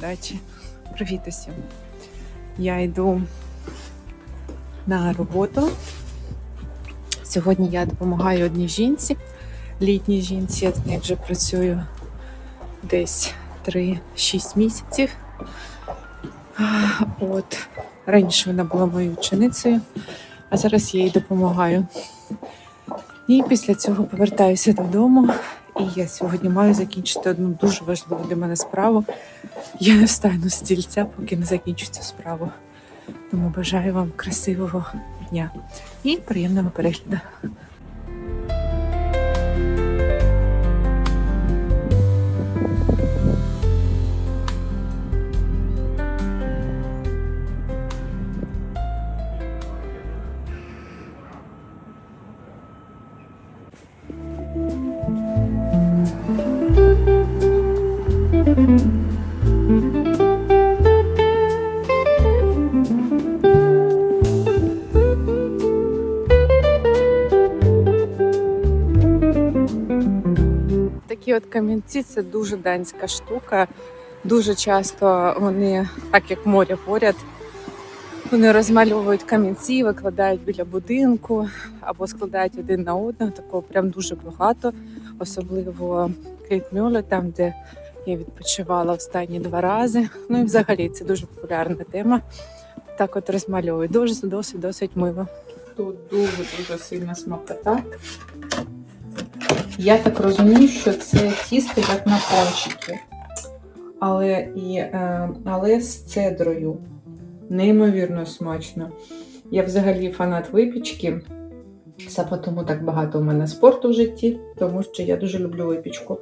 День. Привіт усім. Я йду на роботу. Сьогодні я допомагаю одній жінці, літній жінці. Я з нею вже працюю десь 3-6 місяців. От раніше вона була моєю ученицею, а зараз я їй допомагаю. І після цього повертаюся додому. І я сьогодні маю закінчити одну дуже важливу для мене справу. Я не встану з стільця, поки не закінчу цю справу. Тому бажаю вам красивого дня і приємного перегляду. Камінці це дуже данська штука. Дуже часто вони, так як море поряд, вони розмальовують камінці, викладають біля будинку або складають один на одного. Такого прям дуже багато, особливо Кейтмюле, там, де я відпочивала останні два рази. Ну і взагалі це дуже популярна тема. Так от розмальовують. Дуже досить досить мило. Тут дуже дуже сильна смакота. Я так розумію, що це тісто як на пончики, але, і, е, але з цедрою. Неймовірно смачно. Я взагалі фанат випічки. Саме тому так багато у мене спорту в житті, тому що я дуже люблю випічку.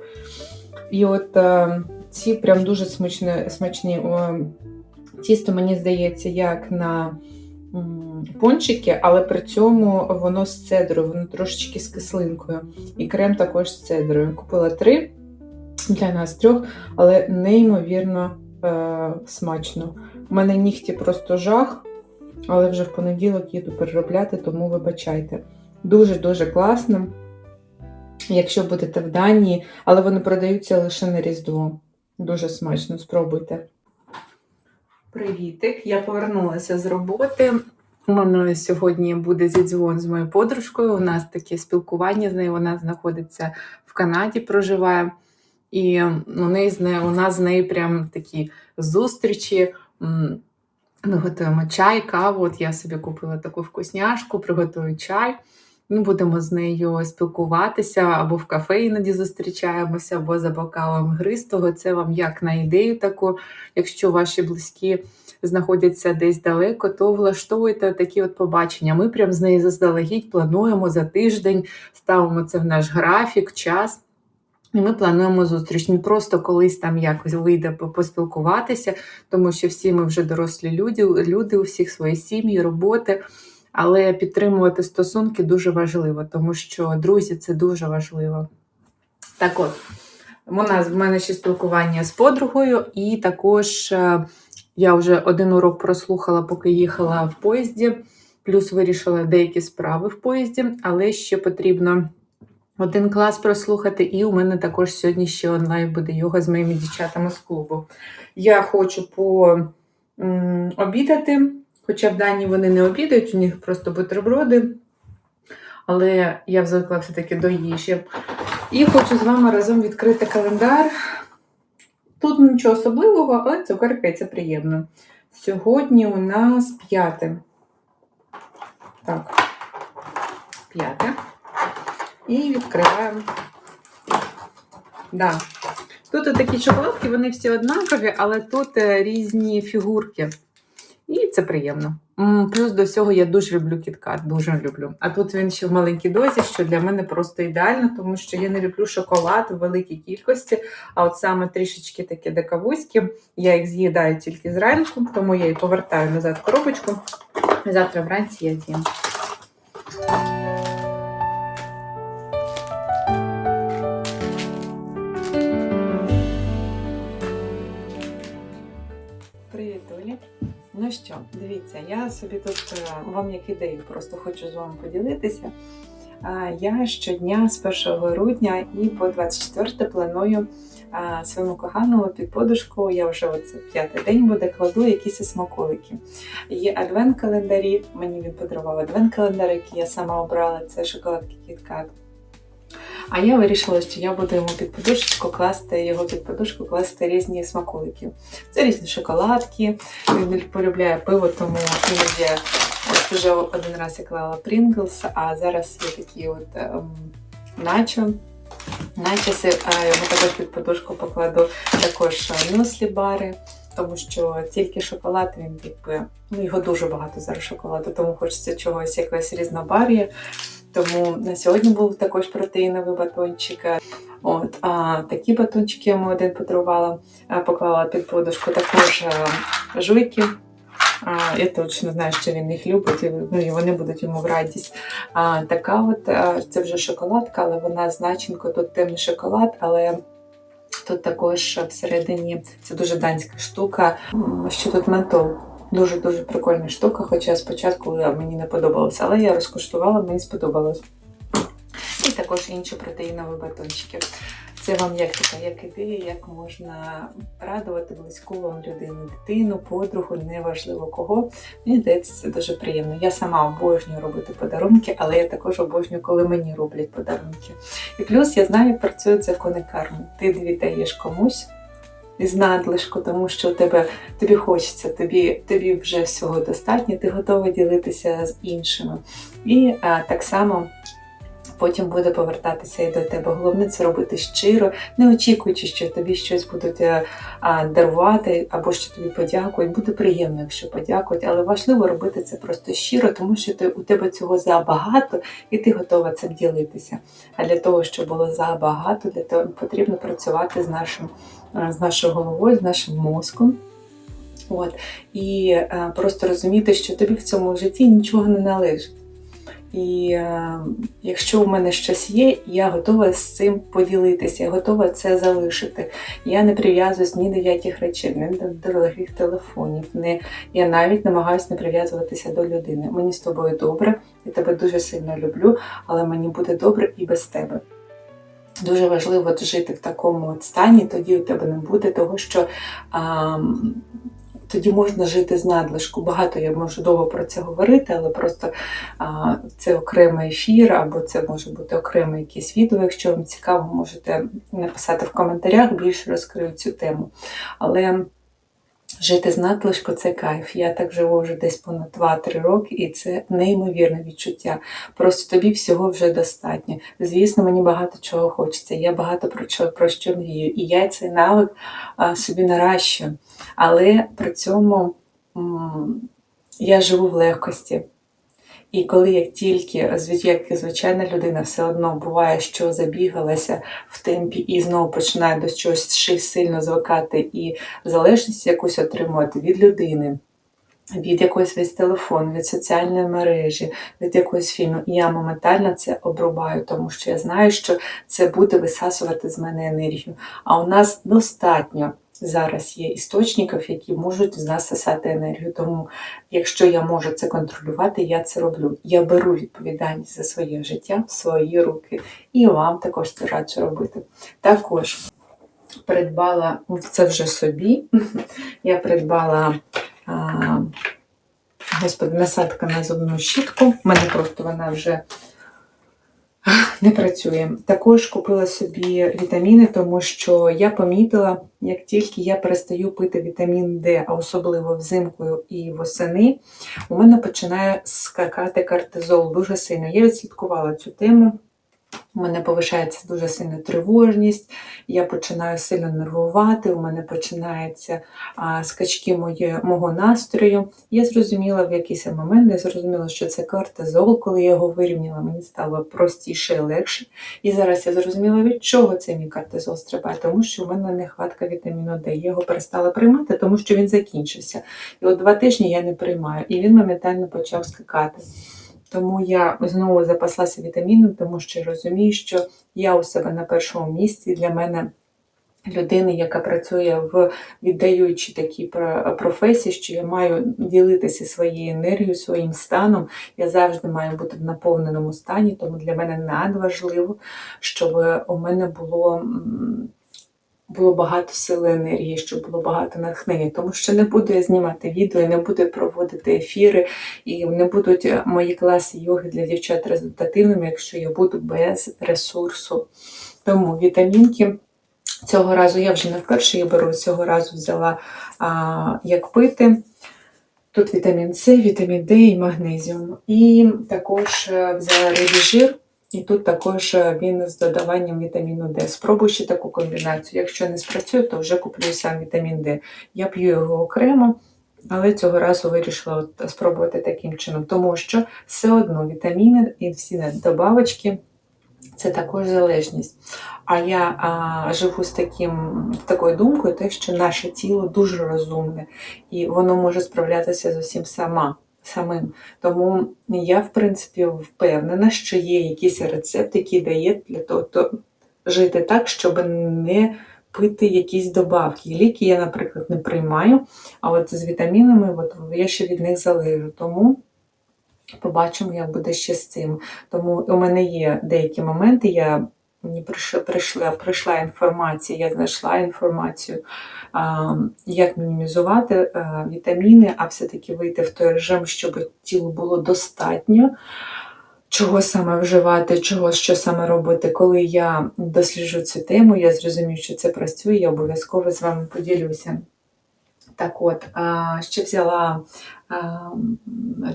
І от е, ці прям дуже смачні, смачні о, тісто, мені здається, як на пончики, але при цьому воно з цедрою, воно трошечки з кислинкою. І крем також з цедрою. Купила три для нас трьох, але неймовірно е, смачно. У мене нігті просто жах, але вже в понеділок їду переробляти, тому вибачайте. Дуже-дуже класно. Якщо будете в Данії, але вони продаються лише на Різдво. Дуже смачно, спробуйте. Привітик! Я повернулася з роботи. У мене сьогодні буде зідзвон з моєю подружкою. У нас таке спілкування з нею. Вона знаходиться в Канаді, проживає. І у, неї, у нас з нею прям такі зустрічі. Ми готуємо чай, каву. От я собі купила таку вкусняшку, приготую чай. Ми будемо з нею спілкуватися або в кафе іноді зустрічаємося, або за бокалом гристого. Це вам як на ідею таку. Якщо ваші близькі знаходяться десь далеко, то влаштовуйте такі от побачення. Ми прям з нею заздалегідь плануємо за тиждень, ставимо це в наш графік, час. І ми плануємо зустріч. Не просто колись там якось вийде по- поспілкуватися, тому що всі ми вже дорослі люди, люди у всіх свої сім'ї, роботи. Але підтримувати стосунки дуже важливо, тому що друзі це дуже важливо. Так от, у в мене ще спілкування з подругою, і також е, я вже один урок прослухала, поки їхала в поїзді, плюс вирішила деякі справи в поїзді, але ще потрібно один клас прослухати, і у мене також сьогодні ще онлайн буде йога з моїми дівчатами з клубу. Я хочу пообідати, хоча в Данії вони не обідають, у них просто бутерброди. Але я звикла все-таки до їжі. І хочу з вами разом відкрити календар. Тут нічого особливого, але цукерка це приємно. Сьогодні у нас п'яте. Так, п'яте. І відкриваємо. Да. Тут такі шоколадки, вони всі однакові, але тут е, різні фігурки. І це приємно. Плюс до всього я дуже люблю кіткат, дуже люблю. А тут він ще в маленькій дозі, що для мене просто ідеально, тому що я не люблю шоколад в великій кількості. А от саме трішечки такі декавузькі, я їх з'їдаю тільки зранку, тому я і повертаю назад коробочку. Завтра вранці я з'їм. Ну що, дивіться, я собі тут е, вам як ідею просто хочу з вами поділитися. Я щодня з 1 грудня і по 24 планую своєму коханому під подушку. Я вже оце п'ятий день буде кладу якісь смаколики. Є адвент-календарі, мені він подарував адвент-календар, який я сама обрала, це шоколадки KitKat. А я вирішила, що я буду йому під подушечку класти, його під подушку класти різні смаколики. Це різні шоколадки. Він полюбляє пиво, тому іноді вже один раз я клала Pringles, а зараз є такі от ем, начо. Начоси, а йому також під подушку покладу також мюслі бари, тому що тільки шоколад він якби ну його дуже багато зараз шоколаду, тому хочеться чогось якогось різнобар'я. Тому на сьогодні був також протеїновий батончик. От, а такі батончики я йому один подарувала, поклала під подушку також жуйки. А, я точно знаю, що він їх любить, і, ну, і вони будуть йому в радість. А, така от, а, це вже шоколадка, але вона з тут темний шоколад, але тут також всередині це дуже данська штука, що тут ментол. Дуже-дуже прикольна штука, хоча спочатку мені не подобалося, але я розкуштувала, мені сподобалось. І також інші протеїнові батончики. Це вам як така, як ідея, як можна радувати близьку вам людину, дитину, подругу, неважливо кого. Мені здається, це дуже приємно. Я сама обожнюю робити подарунки, але я також обожнюю, коли мені роблять подарунки. І плюс я знаю, як працює це коникарми. Ти віддаєш комусь із надлишку, тому що тебе тобі хочеться, тобі, тобі вже всього достатньо, ти готова ділитися з іншими. І а, так само. Потім буде повертатися і до тебе. Головне це робити щиро, не очікуючи, що тобі щось будуть е, дарувати або що тобі подякують. Буде приємно, якщо подякують, але важливо робити це просто щиро, тому що ти, у тебе цього забагато і ти готова цим ділитися. А для того, щоб було забагато, для того потрібно працювати з нашим з нашою головою, з нашим мозком. От. І е, просто розуміти, що тобі в цьому житті нічого не належить. І е, якщо у мене щось є, я готова з цим поділитися, я готова це залишити. Я не прив'язуюсь ні до яких речей, ні до дорогих телефонів. Не, я навіть намагаюся не прив'язуватися до людини. Мені з тобою добре, я тебе дуже сильно люблю, але мені буде добре і без тебе. Дуже важливо жити в такому от стані, тоді у тебе не буде того, що а, тоді можна жити з надлишку. Багато я можу довго про це говорити, але просто а, це окремий ефір, або це може бути окреме якесь відео. Якщо вам цікаво, можете написати в коментарях, більше розкрию цю тему. Але Жити з надлишку це кайф. Я так живу вже десь понад 2-3 роки, і це неймовірне відчуття. Просто тобі всього вже достатньо. Звісно, мені багато чого хочеться. Я багато про що, про що мрію. І я цей навик а, собі наращую. Але при цьому м, я живу в легкості. І коли як тільки як звичайна людина все одно буває, що забігалася в темпі і знову починає до чогось ще сильно звикати і залежність якусь отримувати від людини. Від якогось весь телефон, від соціальної мережі, від якогось фільму. І я моментально це обрубаю, тому що я знаю, що це буде висасувати з мене енергію. А у нас достатньо зараз є істочників, які можуть з нас сосати енергію. Тому, якщо я можу це контролювати, я це роблю. Я беру відповідальність за своє життя в свої руки. І вам також це раджу робити. Також придбала ну, це вже собі. Я придбала. Господи, насадка на зубну щітку. У мене просто вона вже не працює. Також купила собі вітаміни, тому що я помітила, як тільки я перестаю пити вітамін Д, а особливо взимку і восени, у мене починає скакати кортизол дуже сильно. Я відслідкувала цю тему. У мене повишається дуже сильна тривожність, я починаю сильно нервувати, у мене починаються скачки моє, мого настрою. Я зрозуміла в якийсь момент, я зрозуміла, що це кортизол, коли я його вирівняла, мені стало простіше і легше. І зараз я зрозуміла, від чого цей мій кортизол стрибає, тому що у мене нехватка вітаміну Д. Я його перестала приймати, тому що він закінчився. І от два тижні я не приймаю, і він моментально почав скакати. Тому я знову запаслася вітаміном, тому що розумію, що я у себе на першому місці для мене людини, яка працює в віддаючій такій професії, що я маю ділитися своєю енергією, своїм станом. Я завжди маю бути в наповненому стані, тому для мене надважливо, щоб у мене було. Було багато сили енергії, щоб було багато натхнення, тому що не буду я знімати відео, не буду проводити ефіри, і не будуть мої класи йоги для дівчат результативними, якщо я буду без ресурсу. Тому вітамінки цього разу я вже не вперше її беру, цього разу взяла а, як пити. Тут вітамін С, вітамін Д і магнезіум. І також е, взяла рибий жир, і тут також е, він з додаванням вітаміну Д. Спробую ще таку комбінацію. Якщо не спрацює, то вже куплю сам вітамін Д. Я п'ю його окремо, але цього разу вирішила спробувати таким чином, тому що все одно вітаміни і всі добавочки це також залежність. А я а, живу з таким, такою думкою, те, що наше тіло дуже розумне, і воно може справлятися з усім сама. Самим. Тому я, в принципі, впевнена, що є якийсь рецепт, який дає для того, то жити так, щоб не пити якісь добавки. Ліки я, наприклад, не приймаю, а от з вітамінами от, я ще від них залежу. Тому побачимо, як буде ще з цим. Тому у мене є деякі моменти. Я мені прийшла, прийшла, інформація, я знайшла інформацію, як мінімізувати а, вітаміни, а все-таки вийти в той режим, щоб тілу було достатньо. Чого саме вживати, чого що саме робити. Коли я досліджу цю тему, я зрозумію, що це працює, я обов'язково з вами поділюся. Так от, ще взяла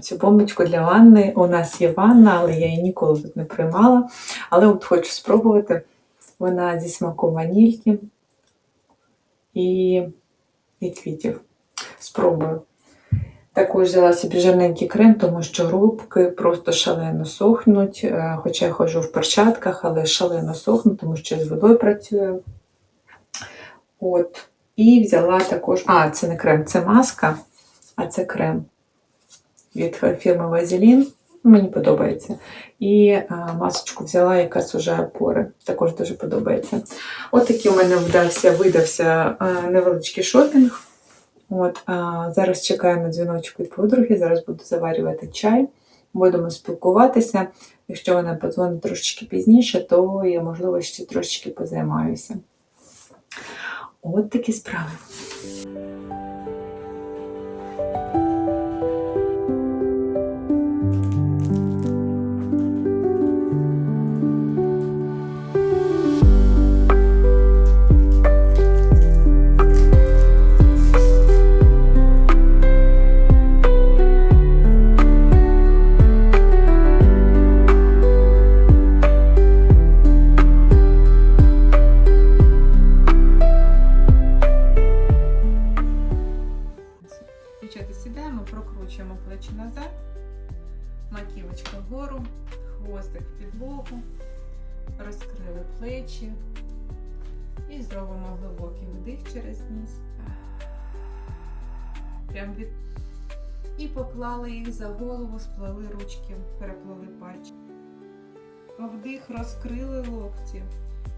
цю бомбочку для ванни. У нас є ванна, але я її ніколи тут не приймала. Але от хочу спробувати. Вона зі смаком ванільки і, і квітів. Спробую. Також взяла собі жирненький крем, тому що рубки просто шалено сохнуть. Е, Хоча я ходжу в перчатках, але шалено сохнуть, тому що з водою працюю. От. І взяла також. А, це не крем, це маска, а це крем від фірми Vaseline. Мені подобається. І а, масочку взяла, яка сужає пори. Також дуже подобається. От такий у мене вдався, видався а, невеличкий шопінг. От, а, зараз чекаю на дзвіночок від подруги, зараз буду заварювати чай, будемо спілкуватися. Якщо вона подзвонить трошечки пізніше, то я, можливо, ще трошечки позаймаюся. От такі справи. Переплели. Вдих, розкрили локті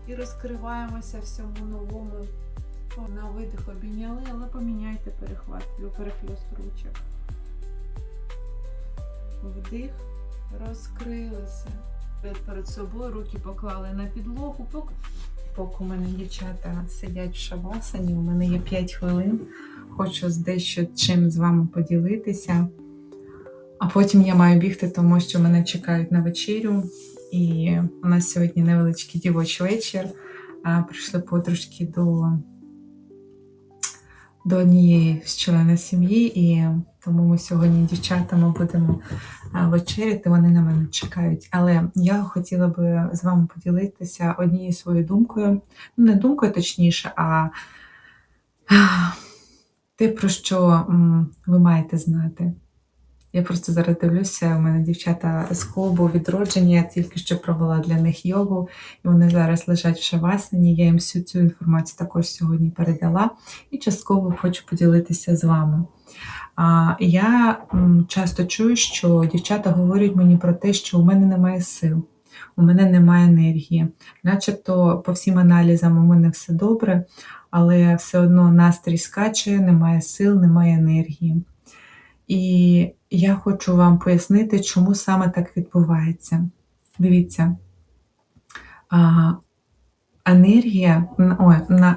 і розкриваємося всьому новому. На видих обійняли, але поміняйте перехват, перехльост ручок. Вдих, розкрилися. Перед собою руки поклали на підлогу. Поки у мене дівчата сидять в шавасані, у мене є 5 хвилин. Хочу з дещо чим з вами поділитися. А потім я маю бігти, тому що мене чекають на вечерю. І у нас сьогодні невеличкий дівочий вечір. Прийшли подружки до до однієї з членів сім'ї, і тому ми сьогодні дівчатами будемо вечеряти, вони на мене чекають. Але я хотіла би з вами поділитися однією своєю думкою. Ну, не думкою точніше, а те, про що ви маєте знати. Я просто зараз дивлюся, у мене дівчата з клубу відродження, я тільки що провела для них йогу, і вони зараз лежать в шавасані. Я їм всю цю інформацію також сьогодні передала і частково хочу поділитися з вами. Я часто чую, що дівчата говорять мені про те, що у мене немає сил. у мене немає енергії. Начебто, по всім аналізам у мене все добре, але все одно настрій скаче, немає сил, немає енергії. І я хочу вам пояснити, чому саме так відбувається. Дивіться, енергія,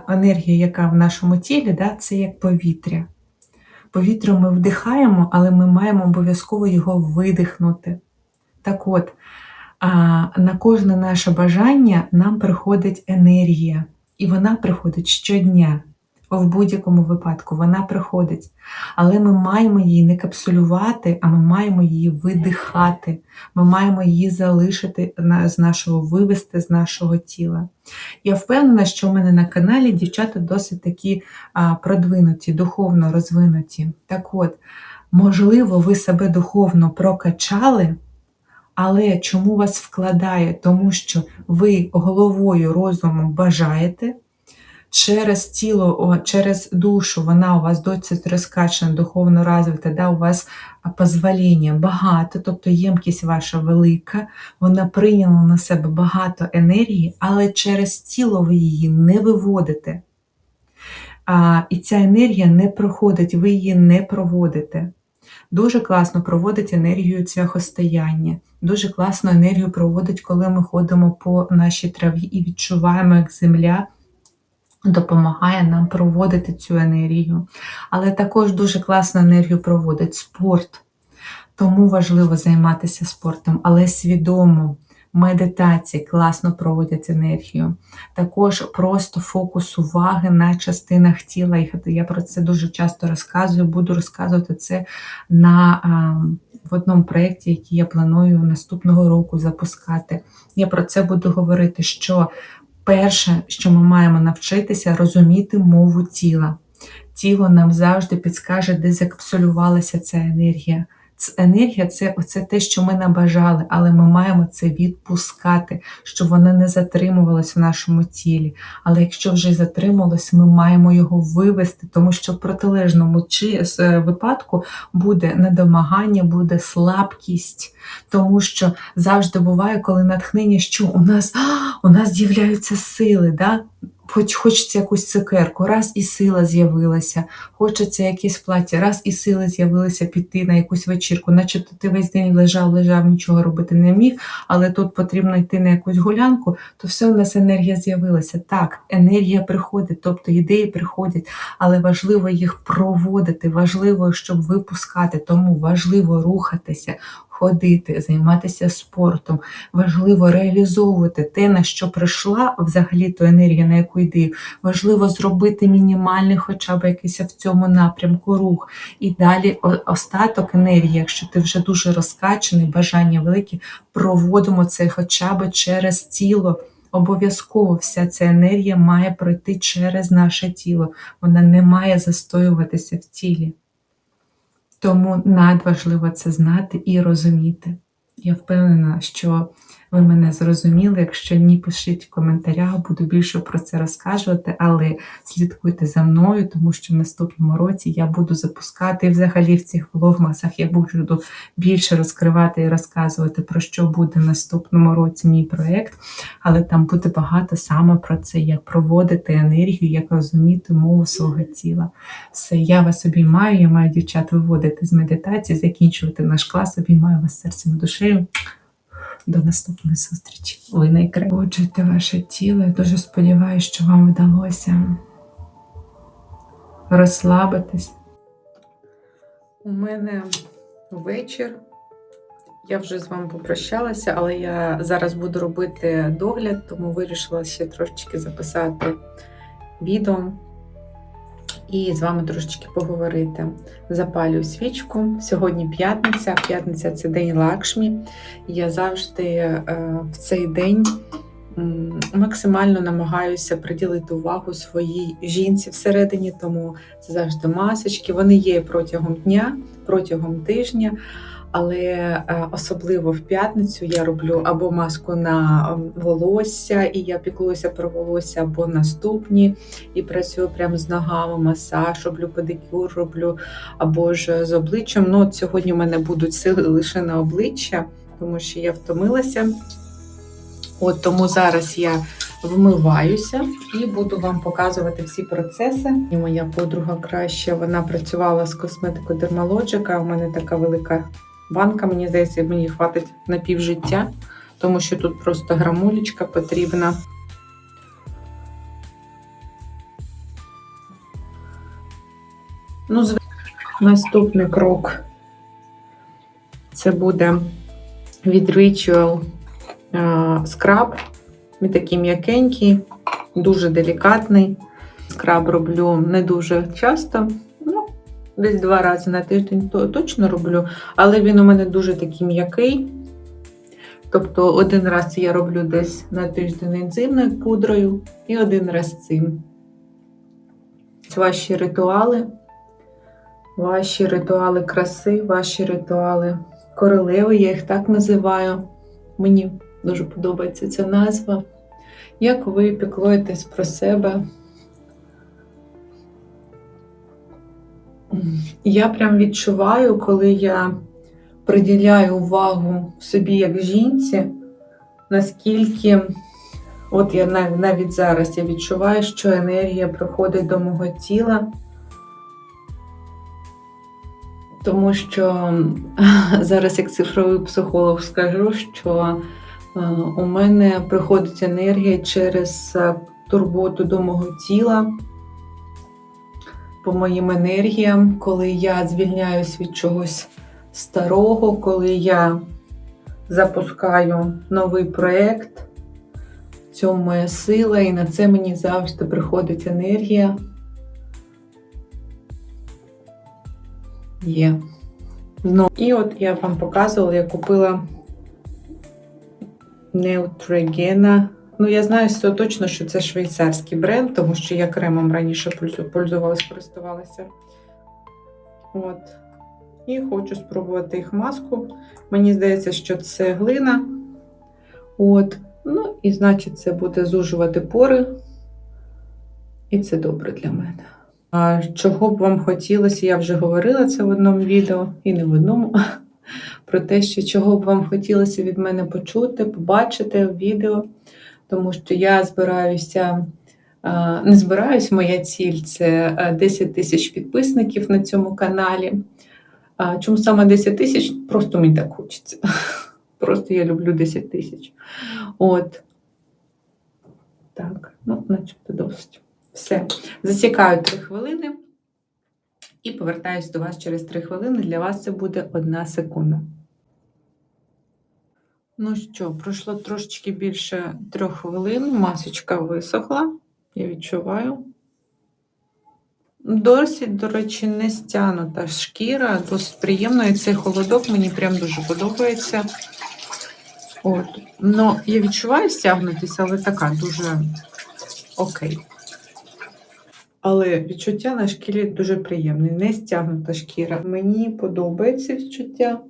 енергія, яка в нашому тілі, да, це як повітря. Повітря ми вдихаємо, але ми маємо обов'язково його видихнути. Так от, на кожне наше бажання нам приходить енергія, і вона приходить щодня в будь-якому випадку вона приходить. Але ми маємо її не капсулювати, а ми маємо її видихати. Ми маємо її залишити з нашого вивести з нашого тіла. Я впевнена, що в мене на каналі дівчата досить такі продвинуті, духовно розвинуті. Так от, можливо, ви себе духовно прокачали. Але чому вас вкладає? Тому що ви головою розумом бажаєте, через тіло, через душу, вона у вас досить розкачана, духовно розвита, да, у вас позвоління багато, тобто ємкість ваша велика, вона прийняла на себе багато енергії, але через тіло ви її не виводите. А, І ця енергія не проходить, ви її не проводите. Дуже класно проводить енергію цвяхостояння, дуже класно енергію проводить, коли ми ходимо по нашій траві і відчуваємо, як земля допомагає нам проводити цю енергію. Але також дуже класну енергію проводить спорт. Тому важливо займатися спортом, але свідомо. Медитації класно проводять енергію. Також просто фокус уваги на частинах тіла. Я про це дуже часто розказую, буду розказувати це на, в одному проєкті, який я планую наступного року запускати. Я про це буду говорити, що Перше, що ми маємо навчитися, розуміти мову тіла. Тіло нам завжди підскаже, де закапсулювалася ця енергія. Енергія це оце те, що ми набажали, але ми маємо це відпускати, щоб воно не затримувалось в нашому тілі. Але якщо вже затрималось, ми маємо його вивести, тому що в протилежному е, випадку буде недомагання, буде слабкість, тому що завжди буває, коли натхнення, що у нас у нас з'являються сили. да? Хоч хочеться якусь цукерку, раз і сила з'явилася, хочеться якесь плаття, раз і сили з'явилися піти на якусь вечірку, начебто ти весь день лежав, лежав, нічого робити не міг, але тут потрібно йти на якусь гулянку, то все у нас енергія з'явилася. Так, енергія приходить, тобто ідеї приходять, але важливо їх проводити, важливо, щоб випускати, тому важливо рухатися, ходити, займатися спортом. Важливо реалізовувати те, на що прийшла взагалі то енергія, на яку йди. Важливо зробити мінімальний, хоча б якийсь в цьому напрямку рух. І далі остаток енергії, якщо ти вже дуже розкачаний, бажання великі, проводимо це хоча б через тіло. Обов'язково вся ця енергія має пройти через наше тіло. Вона не має застоюватися в тілі. Тому надважливо це знати і розуміти. Я впевнена, що ви мене зрозуміли. Якщо ні, пишіть в коментарях, буду більше про це розказувати, але слідкуйте за мною, тому що в наступному році я буду запускати взагалі в цих влогмасах я буду більше розкривати і розказувати, про що буде в наступному році мій проєкт. Але там буде багато саме про це, як проводити енергію, як розуміти мову свого тіла. Все, я вас обіймаю, я маю дівчат виводити з медитації, закінчувати наш клас, обіймаю вас серцем і душею. До наступної зустрічі. Ви найкраще ваше тіло. Я дуже сподіваюся, що вам вдалося розслабитись. У мене вечір. Я вже з вами попрощалася, але я зараз буду робити догляд, тому вирішила ще трошечки записати відео і з вами трошечки поговорити. Запалюю свічку. Сьогодні п'ятниця, п'ятниця це день лакшмі. Я завжди е, в цей день максимально намагаюся приділити увагу своїй жінці всередині, тому це завжди масочки. Вони є протягом дня, протягом тижня. Але е, особливо в п'ятницю я роблю або маску на волосся, і я піклуюся про волосся, або наступні, і працюю прямо з ногами, масаж, роблю педикюр, роблю або ж з обличчям. Ну, от Сьогодні в мене будуть сили лише на обличчя, тому що я втомилася. От тому зараз я вмиваюся і буду вам показувати всі процеси. І моя подруга краще вона працювала з косметикою Dermalogica. У мене така велика банка. Мені здається, мені хватить на півжиття, тому що тут просто грамулечка потрібна. Ну, наступний крок це буде від Ritual е, скраб. Він такий м'якенький, дуже делікатний. Скраб роблю не дуже часто. Десь два рази на тиждень то точно роблю, але він у мене дуже такий м'який. Тобто один раз я роблю десь на тиждень ензимною пудрою і один раз цим. Це ваші ритуали, ваші ритуали краси, ваші ритуали королеви, я їх так називаю. Мені дуже подобається ця назва. Як ви піклуєтесь про себе? Я прям відчуваю, коли я приділяю увагу собі як жінці, наскільки, от я навіть зараз я відчуваю, що енергія приходить до мого тіла. Тому що зараз, як цифровий психолог, скажу, що е, у мене приходить енергія через е, турботу до мого тіла, по моїм енергіям, коли я звільняюсь від чогось старого, коли я запускаю новий проєкт. Цьому моя сила, і на це мені завжди приходить енергія. Є. Ну, і от я вам показувала, я купила Neutrogena. Ну, я знаю що точно, що це швейцарський бренд, тому що я кремом раніше пользу- пользувалась, користувалася. От. І хочу спробувати їх маску. Мені здається, що це глина. От. Ну, і значить, це буде зужувати пори. І це добре для мене. А чого б вам хотілося, я вже говорила це в одному відео, і не в одному, про те, що чого б вам хотілося від мене почути, побачити в відео, тому що я збираюся, не збираюсь, моя ціль це 10 тисяч підписників на цьому каналі. Чому саме 10 тисяч? Просто мені так хочеться. Просто я люблю 10 тисяч. От. Так, ну, начебто досить. Все. Засікаю 3 хвилини і повертаюсь до вас через 3 хвилини. Для вас це буде одна секунда. Ну що, пройшло трошечки більше трьох хвилин. Масочка висохла, я відчуваю. Досить, до речі, не стягнута шкіра, досить приємно. І цей холодок мені прям дуже подобається. От. Ну, я відчуваю стягнутися, але така дуже окей. Але відчуття на шкірі дуже приємне, не стягнута шкіра. Мені подобається відчуття.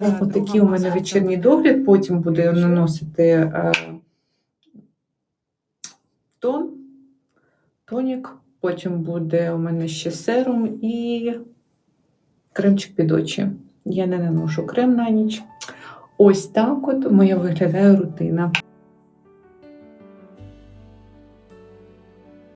Ось такий у мене вечірній догляд, потім буду наносити е, тон, тонік, потім буде у мене ще серум і кремчик під очі. Я не наношу крем на ніч. Ось так от моя виглядає рутина.